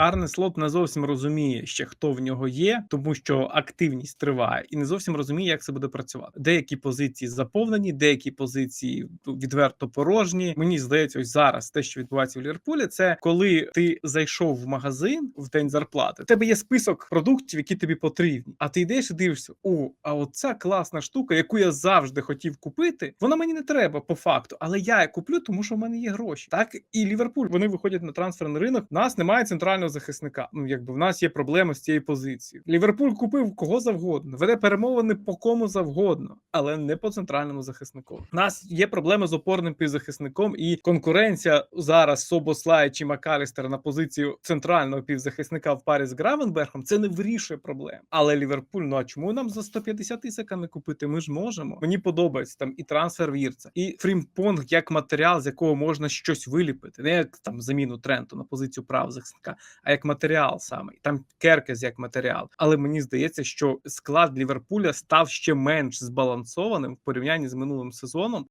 Арне Слот не зовсім розуміє ще хто в нього є, тому що активність триває, і не зовсім розуміє, як це буде працювати. Деякі позиції заповнені, деякі позиції відверто порожні. Мені здається, ось зараз те, що відбувається в Ліверпулі, це коли ти зайшов в магазин в день зарплати. У тебе є список продуктів, які тобі потрібні. А ти йдеш і дивишся: о, а оця класна штука, яку я завжди хотів купити, вона мені не треба по факту, але я куплю, тому що в мене є гроші. Так і Ліверпуль вони виходять на трансферний ринок. У нас немає центрального захисника. Ну якби в нас є проблеми з цією позицією. Ліверпуль купив кого завгодно, веде перемовини по кому завгодно, але не по центральному захиснику. У нас є проблеми з опорним півзахисником, і конкуренція зараз Собослай чи Макалістер на позицію центрального півзахисника в парі з Гравенбергом. Це не вирішує проблем. Але Ліверпуль, ну а чому нам за 150 тисяч не купити? Ми ж можемо. Мені подобається там і трансфер вірца, і фрімпонг як матеріал, з якого можна щось виліпити, не як там заміну Тренту на позицію прав захисника, а як матеріал саме. Там Керкес як матеріал. Але мені здається, що склад Ліверпуля став ще менш збалансованим в порівнянні з минулим сезоном.